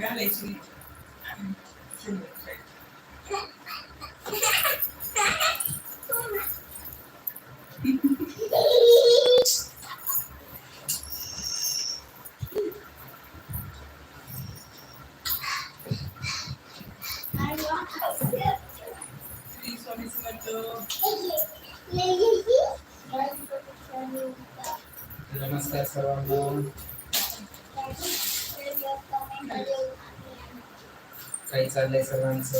घालायची सुंदर श्री स्वामी समर्थ नमस्कार सर्वांना काही चाललंय सर्वांचं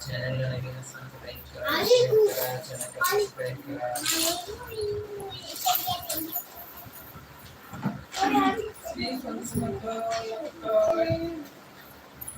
चॅनलला नवीन असेल तर लाईक करा शेअर करा चॅनलला सबस्क्राईब करा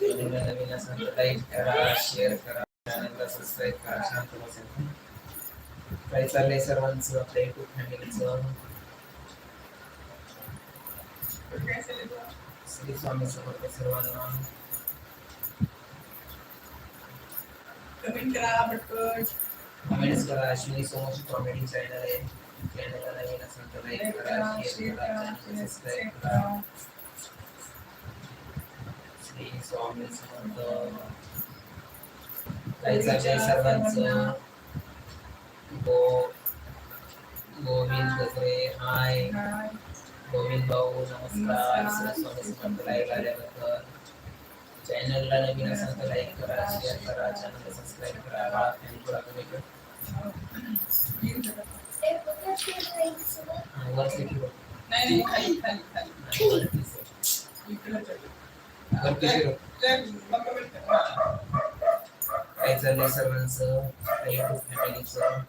नवीन असेल तर लाईक करा शेअर करा चॅनलला सबस्क्राईब करा शांत बसेल काय चाललंय सर्वांचं आपल्या युट्यूब फॅमिलीचं श्री स्वामी समर्थ सर्वांना कमेंट करा पटकन कमेंट्स करा अश्विनी सोमोची कॉमेडी चॅनल आहे चॅनलला नवीन असेल तर लाईक करा शेअर करा सबस्क्राईब करा स्वामी समर्थ काय चाललंय सर्वांचं गो गोविंद गजरे हाय. गोविंद भाऊ नमस्कार स्वामी समर्थ लाईव्ह आल्याबद्दल चॅनलला नवीन असेल तर लाईक करा शेअर करा चॅनलला सबस्क्राईब करा कमी कर नाही खाली खाली खाली. का. काय चाललंय सर्वांचं युट्यूब फॅमिलीचं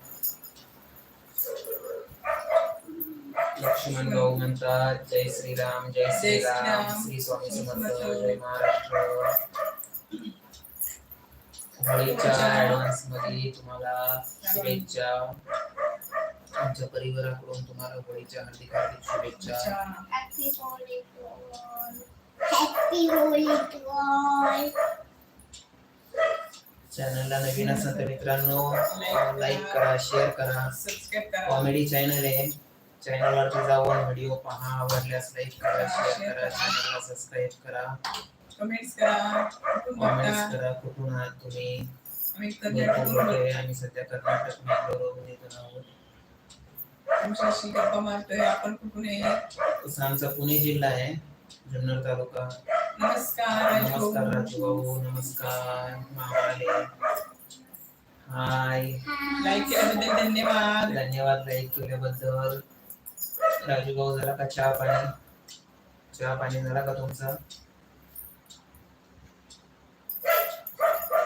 लक्ष्मण भाऊ म्हणतात जय श्रीराम जय श्रीराम. श्री स्वामी समर्थ जय महाराष्ट्र होळीच्या ऍडव्हान्समध्ये तुम्हाला शुभेच्छा आमच्या परिवाराकडून तुम्हाला होळीच्या हार्दिक हार्दिक शुभेच्छा. हॅपी हॅपी होली चॅनलला नवीन असेल तर मित्रांनो लाईक करा शेअर करा. सबस्क्राईब करा. कॉमेडी चॅनल आहे. चॅनल वरती जाऊन व्हिडिओ पहा आवडल्यास लाईक करा शेअर करा चॅनलला सबस्क्राईब करा. कमेंट्स करा. कुठून कॉमेंट्स बघता? करा कुठून आहात तुम्ही? आम्ही मी कर्नाटकवरून कुठून बोलतोय. आम्ही सध्या कर्नाटक मॅंगलोरवरून येतो आहोत. तुमच्याशी गप्पा मारतोय. आपण कुठून आहे? तसं आमचा पुणे जिल्हा आहे. जुन्नर तालुका. नमस्कार राजू. नमस्कार राजू. भाऊ नमस्कार मामाले. हाय. लाईक केल्याबद्दल धन्यवाद. धन्यवाद लाईक केल्याबद्दल. राजू भाऊ झाला का चहा पाणी? चहा पाणी झाला का तुमचा?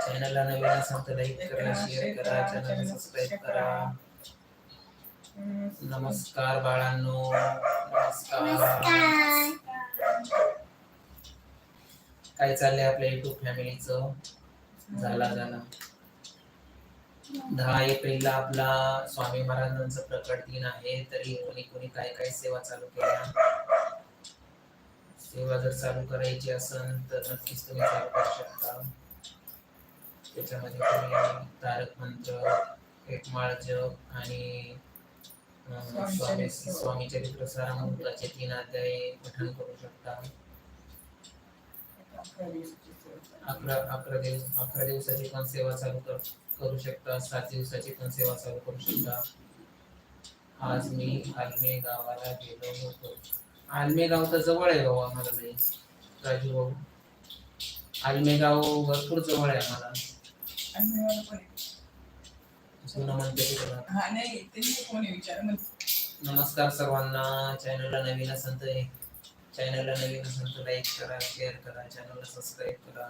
चॅनलला नवीन असाल तर लाईक करा शेअर करा चॅनल सबस्क्राईब करा. नमस्कार बाळांनो. नमस्कार. काय चाललंय आपल्या युट्यूब फॅमिलीचं झाला झाला. दहा एप्रिलला आपला स्वामी महाराजांचा प्रकट दिन आहे तरी कोणी कोणी काय काय सेवा चालू केल्या? सेवा जर चालू करायची असेल तर नक्कीच तुम्ही चालू करू शकता. त्याच्यामध्ये तुम्ही तारक मंत्र एक माळ जप आणि स्वामी स्वामी चरित्र. सारामृताचे तीन अध्याय पठण करू शकता. अकरा अकरा दिवस अकरा दिवसाची पण सेवा चालू कर शकता. सात दिवसाची पण सेवा चालू करू शकता. आज मी आलमे गावाला गेलो होतो. आलमे गाव तर जवळ आहे भाऊ आम्हाला लई. राजू भाऊ. आलमे गाव भरपूर जवळ आहे आम्हाला. तू म्हणते की तुला नाही नमस्कार सर्वांना. चॅनलला नवीन असेल तर चॅनलला नवीन असेल तर लाईक करा शेअर करा चॅनलला सबस्क्राईब करा.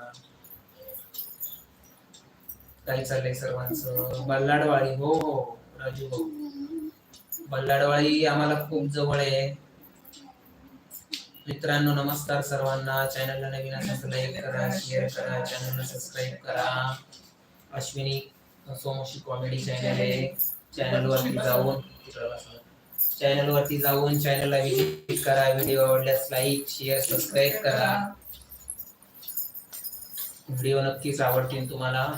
काय चाललंय सर्वांचं? बल्लाडवाळी हो हो राजू भाऊ. बल्लाडवाळी आम्हाला खूप जवळ आहे. मित्रांनो नमस्कार सर्वांना. चॅनलला नवीन असेल तर लाईक करा शेअर करा चॅनलला सबस्क्राईब करा. अश्विनी सोमोशी कॉमेडी चॅनल आहे. चॅनलवरती जाऊन चॅनल वरती जाऊन चॅनलला विज़िट करा व्हिडिओ आवडल्यास लाईक शेअर सबस्क्राईब करा. व्हिडिओ नक्कीच आवडतील तुम्हाला.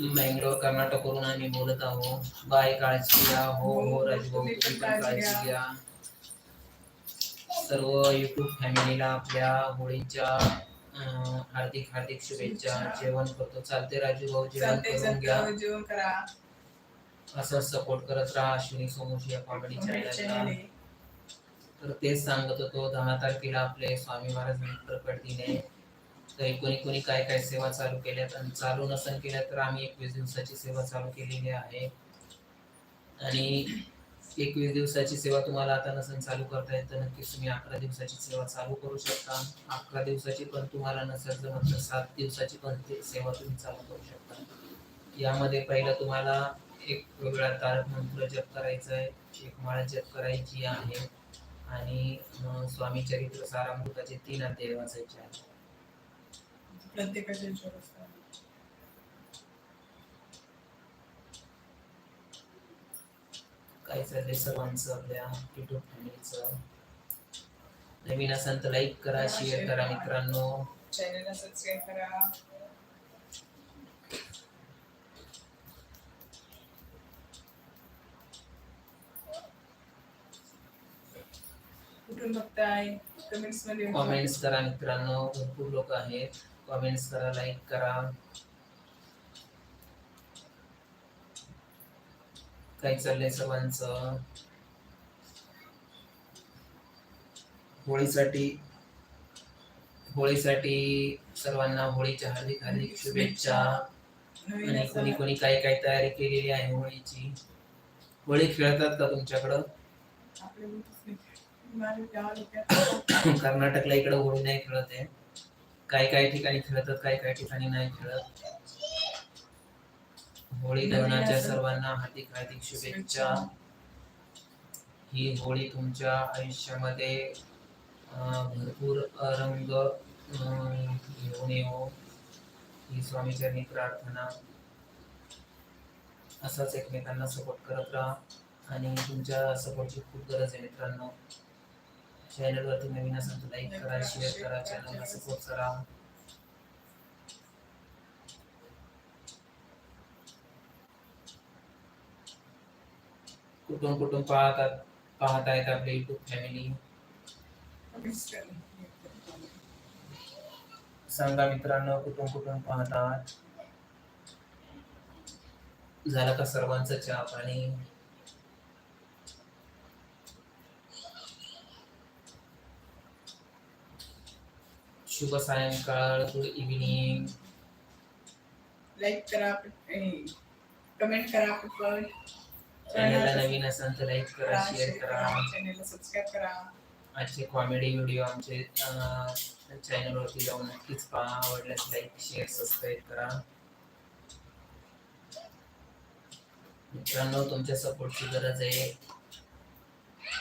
बँगलोर कर्नाटकवरून आम्ही बोलत आहोत. बाय काळजी घ्या. हो हो राजभाऊ तुम्ही पण काळजी घ्या. सर्व युट्यूब फॅमिलीला आपल्या होळीच्या अं, हार्दिक हार्दिक शुभेच्छा. जेवण करतो. चालते राजू भाऊ जेवण करून घ्या. असं सपोर्ट करत राहा अश्विनी सोमोशी या कॉमेडी चॅनल चॅनलला तर तेच सांगत होतो दहा तारखेला आपले स्वामी महाराज प्रकट दिन तर कोणी कोणी काय काय सेवा चालू केल्यात आणि चालू नसन केल्या तर आम्ही एकवीस दिवसाची सेवा चालू केलेली आहे. आणि एकवीस दिवसाची सेवा तुम्हाला आता नसन चालू करता येत तर नक्कीच तुम्ही अकरा दिवसाची सेवा चालू करू शकता. अकरा दिवसाची पण तुम्हाला नसेल जमत तर सात दिवसाची पण ते सेवा तुम्ही चालू करू शकता. यामध्ये पहिलं तुम्हाला एक वेगळा तारक मंत्र जप करायचा आहे एक माळा जप करायची आहे आणि स्वामी चरित्र सारामृताचे तीन अध्याय वाचायचे आहेत. असतात. काय चाललंय सर्वांचं आपल्या युट्यूब फॅमिलीचं नवीन असेल तर लाईक करा शेअर करा मित्रांनो. चॅनलला सबस्क्राईब करा. कुठून बघताय कमेंट्समध्ये कॉमेंट्स करा मित्रांनो भरपूर लोक आहेत. कॉमेंट्स करा लाईक करा. काय चाललंय सर्वांचं? होळीसाठी होळीसाठी सर्वांना होळीच्या हार्दिक हार्दिक शुभेच्छा. आणि कोणी कोणी काय काय तयारी केलेली आहे होळीची? होळी खेळतात का तुमच्याकडं? कर्नाटकला इकडे होळी नाही खेळत आहे. काही काही ठिकाणी खेळतात काही काही ठिकाणी नाही खेळत. होळी दहनाच्या सर्वांना हार्दिक हार्दिक शुभेच्छा. ही होळी तुमच्या आयुष्यामध्ये भरपूर रंग घेऊन येऊ ही स्वामीचरणी प्रार्थना. असाच एकमेकांना सपोर्ट करत राहा. आणि तुमच्या सपोर्टची खूप गरज आहे मित्रांनो. चॅनलवरती नवीन असेल तर लाईक करा शेअर करा चॅनलला सपोर्ट करा. कुठून कुठून पाहतात पाहत आहेत आपले युट्यूब फॅमिली सांगा मित्रांनो कुठून कुठून पाहतात? झालं का सर्वांचं चहा पाणी? शुभ सायंकाळ गुड इव्हिनिंग लाईक करा कमेंट करा पटपट चॅनलला नवीन असाल तर लाईक करा शेअर करा. चॅनलला सबस्क्राईब करा. आजचे कॉमेडी व्हिडिओ आमचे चॅनलवरती जाऊन नक्कीच पहा. आवडल्यास लाईक शेअर सबस्क्राईब करा. मित्रांनो तुमच्या सपोर्टची गरज आहे.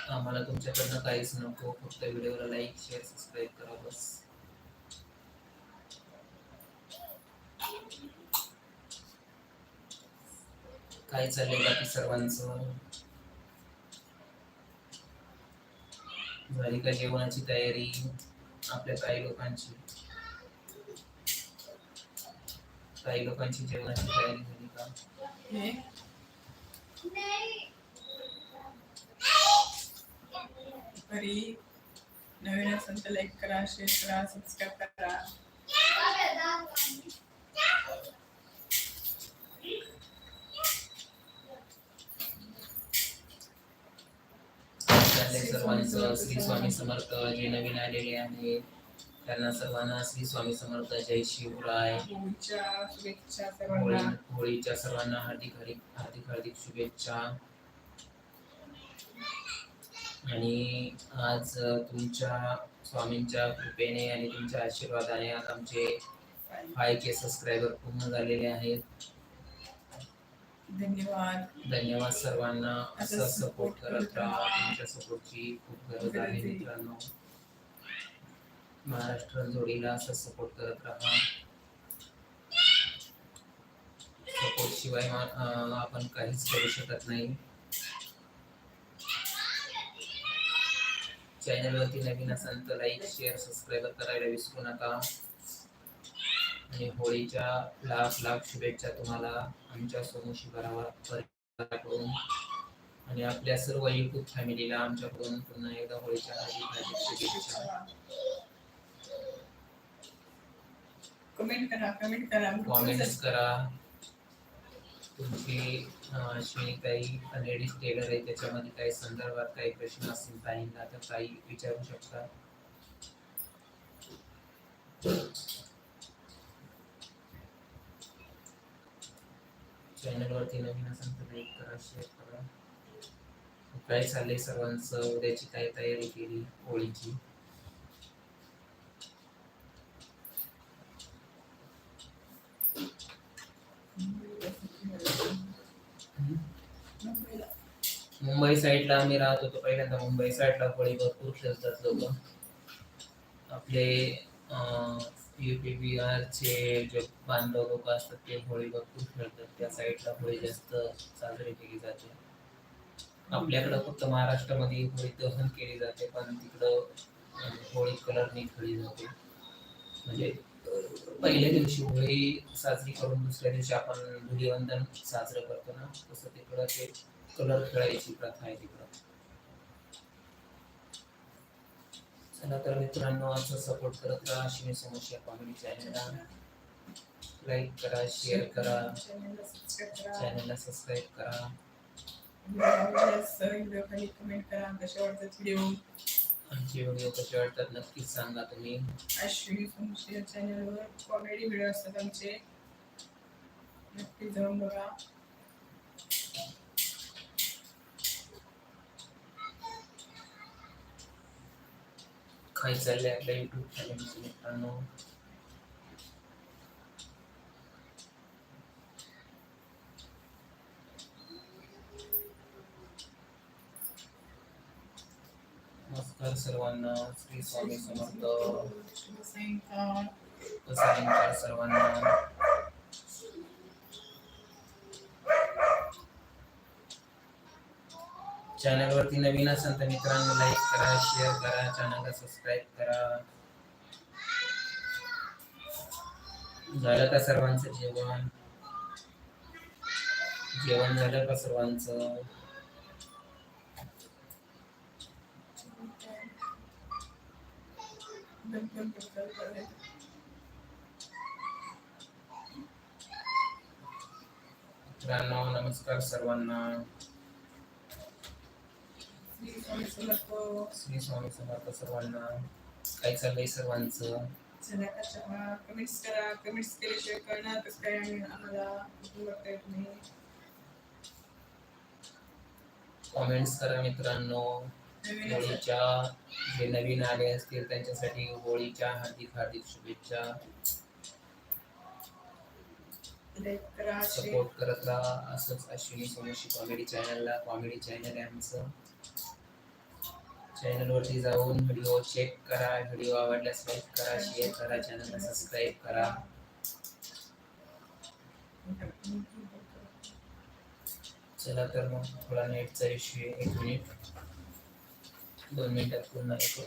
आम्हाला तुमच्याकडनं काहीच नको. फक्त व्हिडिओला लाईक शेअर सबस्क्राईब करा बस. काय चाललंय बाकी सर्वांचं? झाली का जेवणाची तयारी? आपल्या काही लोकांची? काही लोकांची जेवणाची तयारी झाली का? तरी नवीन असेल तर लाईक करा शेअर करा सबस्क्राईब करा चाललंय सर्वांचं श्री स्वामी समर्थ जे नवीन आलेले आहे त्यांना सर्वांना श्री स्वामी समर्थ जय शिवराय. होळीच्या सर्वांना होळीच्या सर्वांना हार्दिक हार्दिक हार्दिक हार्दिक शुभेच्छा. आणि आज तुमच्या स्वामींच्या कृपेने आणि तुमच्या आशीर्वादाने आज आमचे फाय के सबस्क्रायबर पूर्ण झालेले आहेत. धन्यवाद. धन्यवाद सर्वांना. असं सपोर्ट करत राहा. तुमच्या सपोर्टची खूप गरज आहे. मित्रांनो. महाराष्ट्र जोडीला असं सपोर्ट करत राहा. सपोर्ट शिवाय आपण काहीच करू शकत नाही. चॅनलवरती नवीन असाल तर लाईक शेअर सबस्क्राईब करायला विसरू नका. आणि होळीच्या लाख लाख शुभेच्छा तुम्हाला आमच्या बरावा परिवाराकडून आणि आपल्या सर्व युट्यूब फॅमिलीला आमच्याकडून पुन्हा एकदा होळीच्या हार्दिक हार्दिक शुभेच्छा. कमेंट करा कमेंट करा. कॉमेंट्स करा. तुमची अश्विनीताई लेडीज टेलर आहे त्याच्यामध्ये काही संदर्भात काही प्रश्न असतील ताईंना तर काही विचारू शकता चॅनलवरती नवीन असेल तर लाईक करा शेअर करा. काय चाललंय सर्वांचं? उद्याची काय तयारी केली होळीची? मुंबई साईडला आम्ही राहत होतो पहिल्यांदा. मुंबई साईडला होळी भरपूर खेळतात लोक. आपले युपी बिहारचे जे बांधव लोक असतात ते होळी भरपूर खेळतात. त्या साईडला होळी जास्त साजरी केली जाते. आपल्याकडं फक्त महाराष्ट्रामध्ये होळी दहन केली जाते पण तिकडं होळी कलरने खेळली जाते. म्हणजे पहिल्या दिवशी होळी साजरी करून दुसऱ्या दिवशी आपण धुलीवंदन साजरं करतो ना तसं तिकडं ते कलर खेळायची प्रथा आहे तिकडं. चला तर मित्रांनो असं सपोर्ट करत राहा. शिवी समस्या कॉमेडी चॅनलला लाईक करा शेअर करा. चॅनलला सबस्क्राईब करा करा. कमेंट करा कशा वाटतात व्हिडिओ आमचे व्हिडिओ कसे वाटतात नक्कीच सांगा तुम्ही. अश्विनी समस्या चॅनलवर कॉमेडी व्हिडिओ असतात आमचे. नक्की जाऊन बघा. काय चाललंय आपल्या युट्यूब चॅनलचे मित्रांनो? नमस्कार सर्वांना श्री स्वामी समर्थ. सर्वांना. चॅनल वरती नवीन असेल तर मित्रांनो लाईक करा शेअर करा चॅनलला सबस्क्राईब करा. झालं का सर्वांचं जेवण? जेवण झालं का सर्वांचं? मित्रांनो नमस्कार सर्वांना. श्री स्वामी समर्थ सर्वांना काय चाललंय सर्वांचं? चला कशा कमेंट्स करा. कमेंट्स केल्याशिवाय कळणार कसं काय आम्ही आम्हाला कुठून बघता येत नाही. कॉमेंट्स करा मित्रांनो. होळीच्या जे नवीन आले असतील त्यांच्यासाठी होळीच्या हार्दिक हार्दिक शुभेच्छा. सपोर्ट करत राहा. असंच अश्विनी सोमशी कॉमेडी चॅनलला कॉमेडी चॅनल आहे आमचं. चॅनलवरती जाऊन व्हिडिओ चेक करा. व्हिडिओ आवडल्यास लाईक करा शेअर करा चॅनलला सबस्क्राईब करा. चला तर मग थोडा नेटचा इश्यू आहे. एक मिनिट दोन मिनिटात पूर्ण येतो